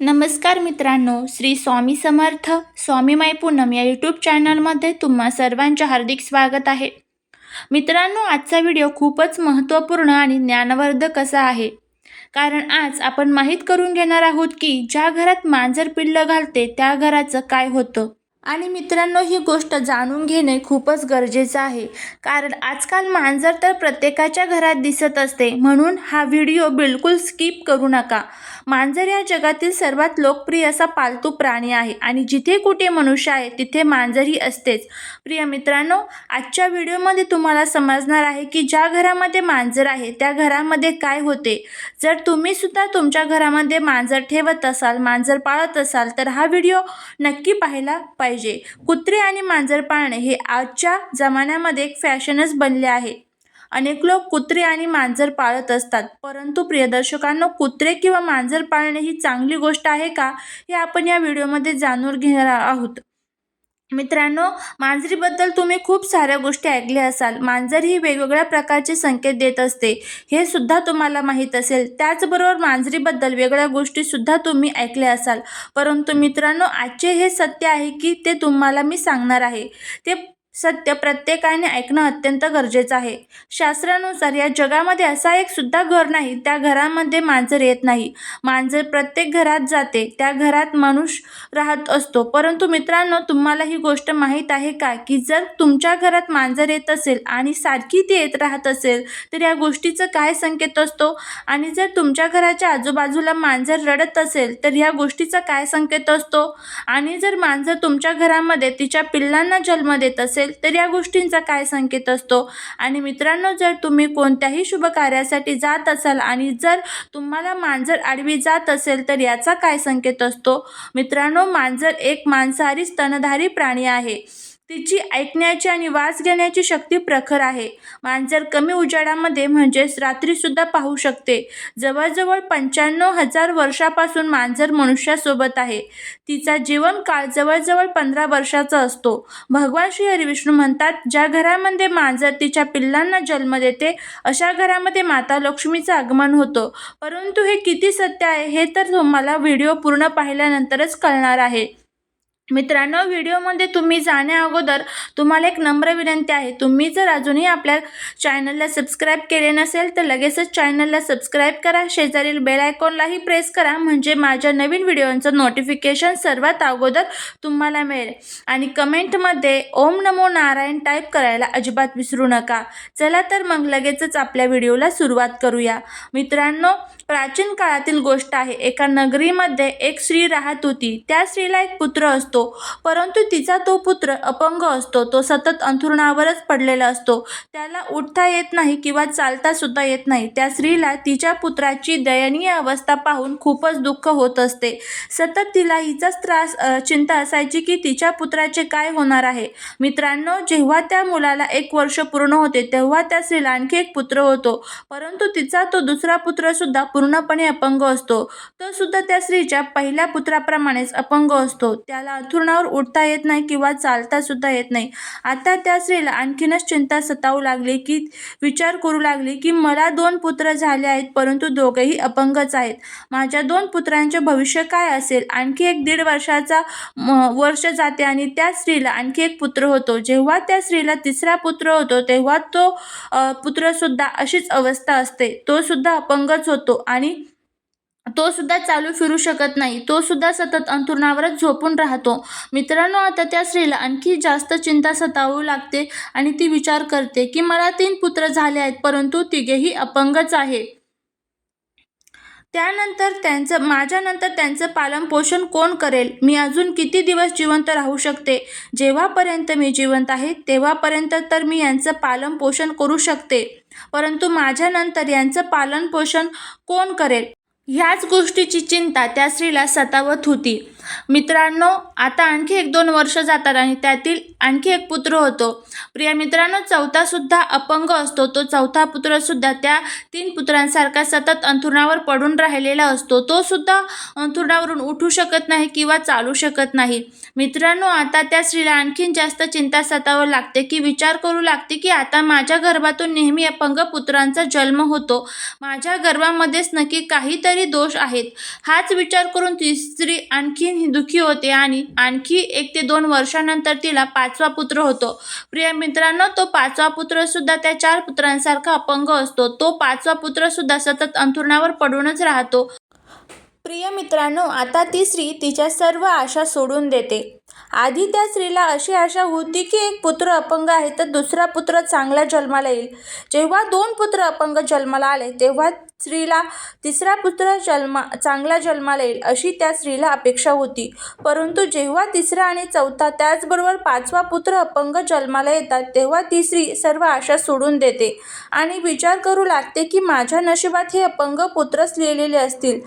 नमस्कार मित्रांनो श्री स्वामी समर्थ स्वामी माय पूनम या यूट्यूब चॅनलमध्ये तुम्हा सर्वांचे हार्दिक स्वागत आहे. मित्रांनो आजचा व्हिडिओ खूपच महत्त्वपूर्ण आणि ज्ञानवर्धक असा आहे. कारण आज आपण माहीत करून घेणार आहोत की ज्या घरात मांजर पिल्लं घालते त्या घराचं काय होतं. आणि मित्रांनो ही गोष्ट जाणून घेणे खूपच गरजेचं आहे. कारण आजकाल मांजर तर प्रत्येकाच्या घरात दिसत असते म्हणून हा व्हिडिओ बिलकुल स्किप करू नका. मांजर या जगातील सर्वात लोकप्रिय असा पालतू प्राणी आहे आणि जिथे कुठे मनुष्य आहे तिथे मांजरही असतेच. प्रिय मित्रांनो आजच्या व्हिडिओमध्ये तुम्हाला समजणार आहे की ज्या घरामध्ये मांजर आहे त्या घरामध्ये काय होते. जर तुम्ही सुद्धा तुमच्या घरामध्ये मांजर ठेवत असाल मांजर पाळत असाल तर हा व्हिडिओ नक्की पाहायला पाहिजे. कुत्रे आणि मांजर पाळणे हे आजच्या जमान्यामध्ये एक फॅशनच बनले आहे. अनेक लोक कुत्रे आणि मांजर पाळत असतात. परंतु प्रियदर्शकांना कुत्रे किंवा मांजर पाळणे ही चांगली गोष्ट आहे का हे आपण या व्हिडिओमध्ये जाणून घेणार आहोत. मित्रांनो मांजरीबद्दल तुम्ही खूप साऱ्या गोष्टी ऐकल्या असाल. मांजर ही वेगवेगळ्या प्रकारचे संकेत देत असते. हे सुद्धा तुम्हाला माहीत असेल. त्याचबरोबर मांजरीबद्दल वेगळ्या गोष्टीसुद्धा तुम्ही ऐकल्या असाल. परंतु मित्रांनो आजचे हे सत्य आहे की ते तुम्हाला मी सांगणार आहे. ते सत्य प्रत्येकाने ऐकणं अत्यंत गरजेचं आहे. शास्त्रानुसार या जगामध्ये असा एक सुद्धा घर नाही त्या घरामध्ये मांजर येत नाही. मांजर प्रत्येक घरात जाते त्या घरात माणूस राहत असतो. परंतु मित्रांनो तुम्हाला ही गोष्ट माहीत आहे का? की जर तुमच्या घरात मांजर येत असेल आणि सारखी ती येत राहत असेल तर या गोष्टीचं काय संकेत असतो? आणि जर तुमच्या घराच्या आजूबाजूला मांजर रडत असेल तर या गोष्टीचा काय संकेत असतो? आणि जर मांजर तुमच्या घरामध्ये तिच्या पिल्लांना जन्म देत असेल तर या गोष्टींचा काय संकेत असतो? आणि मित्रांनो जर तुम्ही कोणत्याही शुभ कार्यासाठी जात असाल आणि जर तुम्हाला मांजर आडवी जात असेल तर याचा काय संकेत असतो? मित्रांनो मांजर एक मांसाहारी स्तनधारी प्राणी आहे. तिची ऐकण्याची आणि वास घेण्याची शक्ती प्रखर आहे. मांजर कमी उजाडामध्ये म्हणजेच रात्रीसुद्धा पाहू शकते. जवळजवळ पंच्याण्णव हजार वर्षापासून मांजर मनुष्यासोबत आहे. तिचा जीवनकाळ जवळजवळ पंधरा वर्षाचा असतो. भगवान श्री हरिविष्णू म्हणतात ज्या घरामध्ये मांजर तिच्या पिल्लांना जन्म देते अशा घरामध्ये माता लक्ष्मीचं आगमन होतं. परंतु हे किती सत्य आहे हे तर तुम्हाला व्हिडिओ पूर्ण पाहिल्यानंतरच कळणार आहे. मित्रांनो व्हिडिओमध्ये तुम्ही जाण्या अगोदर तुम्हाला एक नम्र विनंती आहे. तुम्ही जर अजूनही आपल्या चॅनलला सबस्क्राईब केले नसेल तर लगेचच चॅनलला सबस्क्राईब करा. शेजारील बेल आयकॉनलाही प्रेस करा. म्हणजे माझ्या नवीन व्हिडिओंचं नोटिफिकेशन सर्वात अगोदर तुम्हाला मिळेल. आणि कमेंटमध्ये ओम नमो नारायण टाईप करायला अजिबात विसरू नका. चला तर मग लगेचच आपल्या व्हिडिओला सुरुवात करूया. मित्रांनो प्राचीन काळातील गोष्ट आहे. एका नगरीमध्ये एक स्त्री राहत होती. त्या स्त्रीला एक पुत्र असतो. परंतु तिचा तो पुत्र अपंग असतो. तो सतत अंथरुणावरच पडलेला असतो. त्याला उठता येत नाही किंवा चालता सुद्धा येत नाही. त्या स्त्रीला तिच्या पुत्राची दयनीय अवस्था पाहून खूपच दुःख होत असते. सतत तिला हिचाच त्रास चिंता असायची की तिच्या पुत्राचे काय होणार आहे? मित्रांनो जेव्हा त्या मुलाला एक वर्ष पूर्ण होते तेव्हा त्या स्त्रीला आणखी एक पुत्र होतो. परंतु तिचा तो दुसरा पुत्र सुद्धा पूर्णपणे अपंग असतो. तो सुद्धा त्या स्त्रीच्या पहिल्या पुत्राप्रमाणेच अपंग असतो. त्याला अंथरुणावर उठता येत नाही किंवा चालता सुद्धा येत नाही. आता त्या स्त्रीला आणखीनच चिंता सतावू लागली की विचार करू लागली की मला दोन पुत्र झाले आहेत परंतु दोघेही अपंगच आहेत. माझ्या दोन पुत्रांचे भविष्य काय असेल? आणखी एक दीड वर्षाचा वर्ष जाते आणि त्या स्त्रीला आणखी एक पुत्र होतो. जेव्हा त्या स्त्रीला तिसरा पुत्र होतो तेव्हा तो पुत्रसुद्धा अशीच अवस्था असते. तो सुद्धा अपंगच होतो आणि तो सुद्धा चालू फिरू शकत नाही. तो सुद्धा सतत अंथरुणावरच झोपून राहतो. मित्रांनो आता त्या स्त्रीला आणखी जास्त चिंता सतावू लागते आणि ती विचार करते की मला तीन पुत्र झाले आहेत परंतु तिघेही अपंगच आहे त्यानंतर त्यांचं माझ्यानंतर त्यांचं पालनपोषण कोण करेल? मी अजून किती दिवस जिवंत राहू शकते? जेव्हापर्यंत मी जिवंत आहे तेव्हापर्यंत तर मी यांचं पालनपोषण करू शकते. परंतु माझ्यानंतर यांचं पालनपोषण कोण करेल? ह्याच गोष्टीची चिंता त्या स्त्रीला सतावत होती. मित्रांनो आता आणखी एक दोन वर्ष जातात आणि त्यातील आणखी एक पुत्र होतो. प्रिया मित्रांनो चौथा सुद्धा अपंग असतो. तो चौथा पुत्र सुद्धा त्या तीन पुत्रांसारखा सतत अंथरुणावर पडून राहिलेला असतो. तो सुद्धा अंथरुणावरून उठू शकत नाही किंवा चालू शकत नाही. मित्रांनो आता त्या स्त्रीला आणखीन जास्त चिंता सतावं लागते की विचार करू लागते की आता माझ्या गर्भातून नेहमी अपंग पुत्रांचा जन्म होतो. माझ्या गर्भामध्येच नक्की काहीतरी दोष आहेत. हाच विचार करून ती स्त्री आणखीन दुःखी होते आणि आणखी एक ते दोन वर्षानंतर तिला पाचवा पुत्र होतो. प्रिय मित्रांनो तो पाचवा पुत्र सुद्धा त्या चार पुत्रांसारखा अपंग असतो. तो पाचवा पुत्र सुद्धा सतत अंथरुणावर पडूनच राहतो. प्रिय मित्रांनो आता ती स्त्री तिच्या सर्व आशा सोडून देते. आधी त्या स्त्रीला अशी आशा होती की एक पुत्र अपंग आहे तर दुसरा पुत्र चांगला जन्माला येईल. जेव्हा दोन पुत्र अपंग जन्माला आले तेव्हा स्त्रीला तिसरा पुत्र जन्मा चांगला जन्माला येईल अशी त्या स्त्रीला अपेक्षा होती. परंतु जेव्हा तिसरा आणि चौथा त्याचबरोबर पाचवा पुत्र अपंग जन्माला येतात तेव्हा ती स्त्री सर्व आशा सोडून देते. आणि विचार करू लागते की माझ्या नशिबात हे अपंग पुत्रच लिहिलेले असतील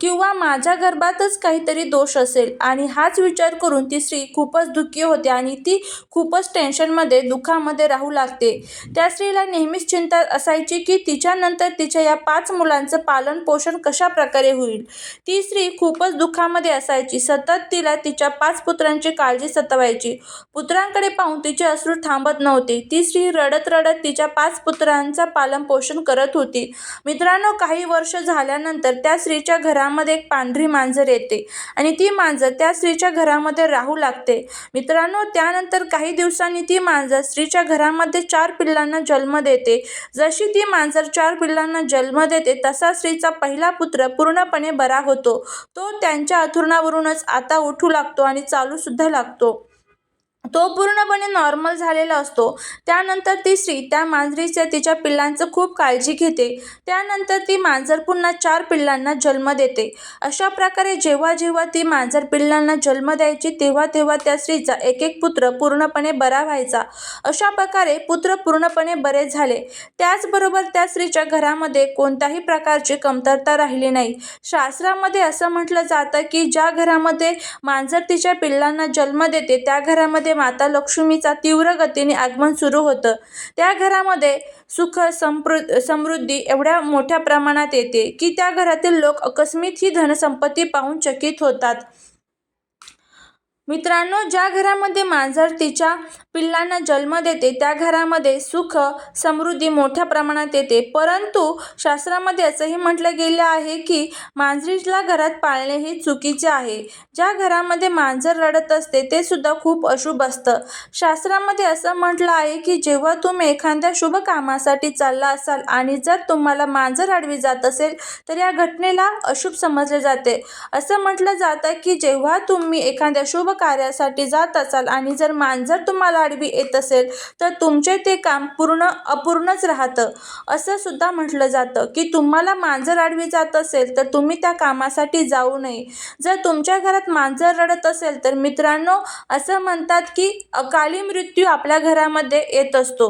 किंवा माझ्या गर्भातच काहीतरी दोष असेल. आणि हाच विचार करून ती स्त्री खूपच दुःखी होते आणि ती खूपच टेन्शनमध्ये दुःखामध्ये राहू लागते. त्या स्त्रीला नेहमीच चिंता असायची की तिच्यानंतर तिच्या या पाच मुलांचं पालन पोषण कशा प्रकारे होईल? ती स्त्री खूपच दुःखामध्ये असायची. सतत तिला तिच्या पाच पुत्रांची काळजी सतवायची. पुत्रांकडे पाहून तिचे अश्रू थांबत नव्हते. ती स्त्री रडत रडत तिच्या पाच पुत्रांचा पालन पोषण करत होती. मित्रांनो काही वर्ष झाल्यानंतर त्या स्त्रीच्या घरामध्ये एक पांढरी मांजर येते आणि ती मांजर त्या स्त्रीच्या घरामध्ये राहू लागते. मित्रांनो त्यानंतर काही दिवसांनी ती मांजर स्त्रीच्या घरामध्ये चार पिल्लांना जन्म देते. जशी ती मांजर चार पिल्लांना जन्म देते तसा स्त्रीचा पहिला पुत्र पूर्णपणे बरा होतो. तो त्यांच्या अंथरुणावरूनच आता उठू लागतो आणि चालूसुद्धा लागतो. तो पूर्णपणे नॉर्मल झालेला असतो. त्यानंतर ती स्त्री त्या मांजरीच्या तिच्या पिल्लांचं खूप काळजी घेते. त्यानंतर ती मांजर पुन्हा चार पिल्लांना जन्म देते. अशा प्रकारे जेव्हा जेव्हा ती मांजर पिल्लांना जन्म द्यायची तेव्हा तेव्हा त्या स्त्रीचा एक एक पुत्र पूर्णपणे बरा व्हायचा. अशा प्रकारे पुत्र पूर्णपणे बरे झाले. त्याचबरोबर त्या स्त्रीच्या घरामध्ये कोणत्याही प्रकारची कमतरता राहिली नाही. शास्त्रामध्ये असं म्हटलं जातं की ज्या घरामध्ये मांजर तिच्या पिल्लांना जन्म देते त्या घरामध्ये माता लक्ष्मीचा तीव्र गतीने आगमन सुरू होतं. त्या घरामध्ये सुख समृ समृद्धी एवढ्या मोठ्या प्रमाणात येते की त्या घरातील लोक अकस्मित ही धनसंपत्ती पाहून चकित होतात. मित्रांनो ज्या घरामध्ये मांजर तिच्या पिल्लांना जन्म देते त्या घरामध्ये सुख समृद्धी मोठ्या प्रमाणात येते. परंतु शास्त्रामध्ये असंही म्हटलं गेलं आहे की मांजरीला घरात पाळणे हे चुकीचे आहे. ज्या घरामध्ये मांजर रडत असते ते सुद्धा खूप अशुभ असतं. शास्त्रामध्ये असं म्हटलं आहे की जेव्हा तुम्ही एखाद्या शुभ कामासाठी चालला असाल आणि जर तुम्हाला मांजर आडवी जात असेल तर या घटनेला अशुभ समजले जाते. असं म्हटलं जातं की जेव्हा तुम्ही एखाद्या शुभ कार्यासाठी जात असाल आणि जर मांजर तुम्हाला आडवी येत असेल तर तुमचे ते काम पूर्ण अपूर्णच राहतं. असं सुद्धा म्हटलं जातं की तुम्हाला मांजर आडवी जात असेल तर तुम्ही त्या कामासाठी जाऊ नये. जर तुमच्या घरात मांजर रडत असेल तर मित्रांनो असं म्हणतात की अकाली मृत्यू आपल्या घरामध्ये येत असतो.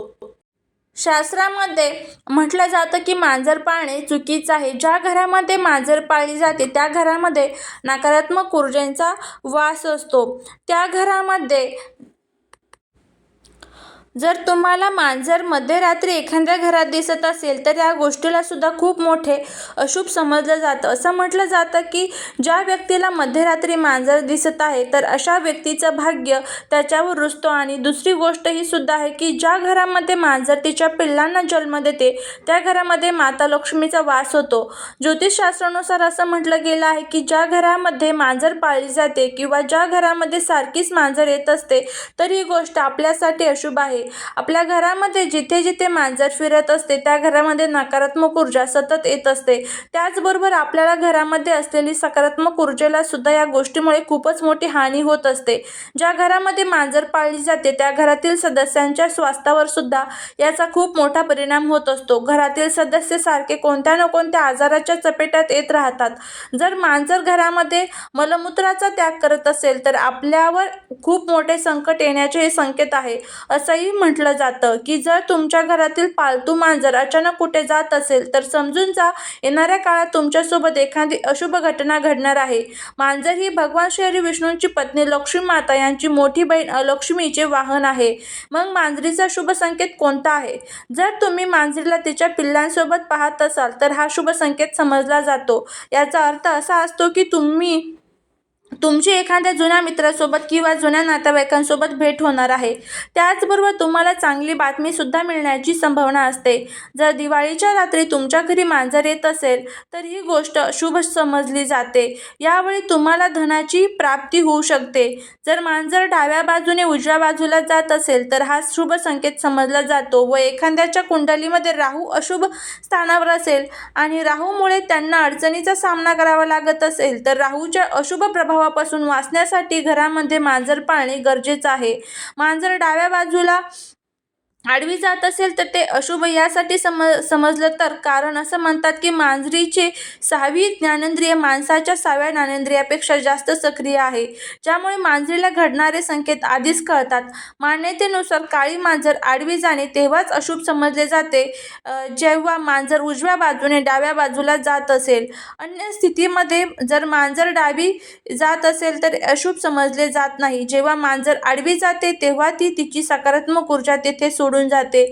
शास्त्रामध्ये म्हटलं जातं की मांजर पाळणे चुकीचं आहे. ज्या घरामध्ये मांजर पाळली जाते त्या घरामध्ये नकारात्मक ऊर्जेंचा वास असतो. त्या घरामध्ये जर तुम्हाला मांजर मध्यरात्री एखाद्या घरात दिसत असेल तर या गोष्टीला सुद्धा खूप मोठे अशुभ समजलं जातं. असं म्हटलं जातं की ज्या व्यक्तीला मध्यरात्री मांजर दिसत आहे तर अशा व्यक्तीचं भाग्य त्याच्यावर रुजतो. आणि दुसरी गोष्ट ही सुद्धा आहे की ज्या घरामध्ये मांजर तिच्या पिल्लांना जन्म देते त्या घरामध्ये माता लक्ष्मीचा वास होतो. ज्योतिषशास्त्रानुसार असं म्हटलं गेलं आहे की ज्या घरामध्ये मांजर पाळली जाते किंवा ज्या घरामध्ये सारखीच मांजर येत असते तर ही गोष्ट आपल्यासाठी अशुभ आहे. आपल्या घरामध्ये जिथे जिथे मांजर फिरत असते त्या घरामध्ये नकारात्मक ऊर्जा सतत येत असते. त्याचबरोबर आपल्याला घरामध्ये असलेली सकारात्मक ऊर्जेला सुद्धा या गोष्टीमुळे खूपच मोठी हानी होत असते. ज्या घरामध्ये मांजर पाळली जाते त्या घरातील सदस्यांच्या स्वास्थ्यावर सुद्धा याचा खूप मोठा परिणाम होत असतो. घरातील सदस्य सारखे कोणत्या ना कोणत्या आजाराच्या चपेटात येत राहतात. जर मांजर घरामध्ये मलमूत्राचा त्याग करत असेल तर आपल्यावर खूप मोठे संकट येण्याचे हे संकेत आहे. असंही म्हटलं जातं की जर तुमच्या घरातील पालतू मांजर अचानक कुठे जात असेल तर समजून जा येणाऱ्या काळात तुमच्यासोबत एखादी अशुभ घटना घडणार आहे. मांजर ही भगवान श्री विष्णूंची पत्नी लक्ष्मी माता यांची मोठी बहीण लक्ष्मीचे वाहन आहे. मग मांजरीचा शुभ संकेत कोणता आहे? जर तुम्ही मांजरीला तिच्या पिल्लांसोबत पाहत असाल तर हा शुभ संकेत समजला जातो. याचा अर्थ असा असतो की तुम्ही तुमची एखाद्या जुन्या मित्रासोबत किंवा जुन्या नातेवाईकांसोबत भेट होणार आहे. त्याचबरोबर तुम्हाला चांगली बातमीसुद्धा मिळण्याची संभावना असते. जर दिवाळीच्या रात्री तुमच्या घरी मांजर येत असेल तर ही गोष्ट शुभ समजली जाते. यावेळी तुम्हाला धनाची प्राप्ती होऊ शकते. जर मांजर डाव्या बाजूने उजव्या बाजूला जात असेल तर हा शुभ संकेत समजला जातो व एखाद्याच्या कुंडलीमध्ये राहू अशुभ स्थानावर असेल आणि राहूमुळे त्यांना अडचणीचा सामना करावा लागत असेल तर राहूच्या अशुभ प्रभाव प्रभावापासून वाचण्यासाठी घरामध्ये मांजर पाळणे गरजेचं आहे. मांजर डाव्या बाजूला आडवी जात असेल तर ते अशुभ यासाठी सम समजलं तर. कारण असं म्हणतात की मांजरीचे सहावी ज्ञानेंद्रिय माणसाच्या सहाव्या ज्ञानेंद्रियापेक्षा जास्त सक्रिय आहे ज्यामुळे मांजरीला घडणारे संकेत आधीच कळतात. मान्यतेनुसार काळी मांजर आडवी जाणे तेव्हाच अशुभ समजले जाते जेव्हा मांजर उजव्या बाजूने डाव्या बाजूला जात असेल. अन्य स्थितीमध्ये जर मांजर डावी जात असेल तर अशुभ समजले जात नाही. जेव्हा मांजर आडवी जाते तेव्हा ती तिची सकारात्मक ऊर्जा तेथे सोड सोडून जाते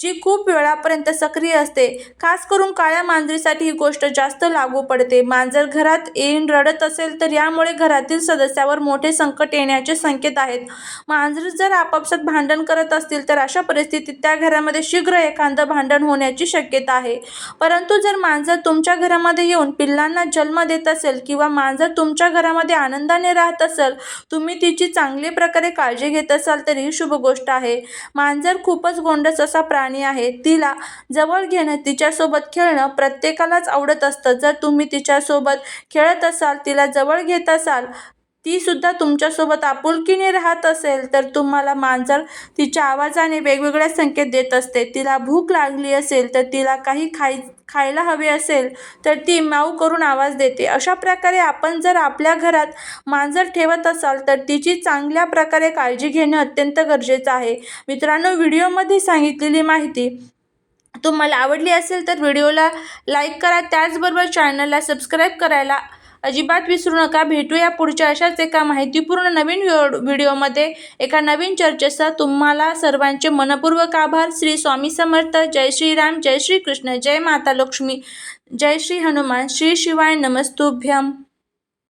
जी खूप वेळापर्यंत सक्रिय असते. खास करून काळ्या मांजरीसाठी ही गोष्ट जास्त लागू पडते. मांजर घरात येऊन रडत असेल तर यामुळे घरातील सदस्यावर मोठे संकट येण्याचे संकेत आहेत. मांजर जर आपापसात भांडण करत असतील तर अशा परिस्थितीत त्या घरामध्ये शीघ्र एखादं भांडण होण्याची शक्यता आहे. परंतु जर मांजर तुमच्या घरामध्ये येऊन पिल्लांना जन्म देत असेल किंवा मांजर तुमच्या घरामध्ये आनंदाने राहत असेल तुम्ही तिची चांगली प्रकारे काळजी घेत असाल तर ही शुभ गोष्ट आहे. मांजर खूपच गोंडस असा प्राणी आहे. तिला जवळ घेणं तिच्यासोबत खेळणं प्रत्येकालाच आवडत असतं. जर तुम्ही तिच्यासोबत खेळत असाल तिला जवळ घेत असाल ती सुद्धा तुमच्यासोबत आपुलकीने राहत असेल तर तुम्हाला मांजर तिच्या आवाजाने वेगवेगळ्या संकेत देत असते. तिला भूक लागली असेल तर तिला काही खाय खायला हवे असेल तर ती माऊ करून आवाज देते. अशा प्रकारे आपण जर आपल्या घरात मांजर ठेवत असाल तर तिची चांगल्या प्रकारे काळजी घेणं अत्यंत गरजेचं आहे. मित्रांनो व्हिडिओमध्ये सांगितलेली माहिती तुम्हाला आवडली असेल तर व्हिडिओला लाईक करा. त्याचबरोबर चॅनलला सबस्क्राईब करायला अजिबात विसरू नका. भेटूया पुढच्या अशाच एका माहितीपूर्ण नवीन व्हिडिओमध्ये. एका नवीन चर्चेचा तुम्हाला सर्वांचे मनपूर्वक आभार. श्री स्वामी समर्थ. जय श्रीराम. जय श्री कृष्ण जय माता लक्ष्मी. जय श्री हनुमान. श्री शिवाय नमस्तुभ्यम.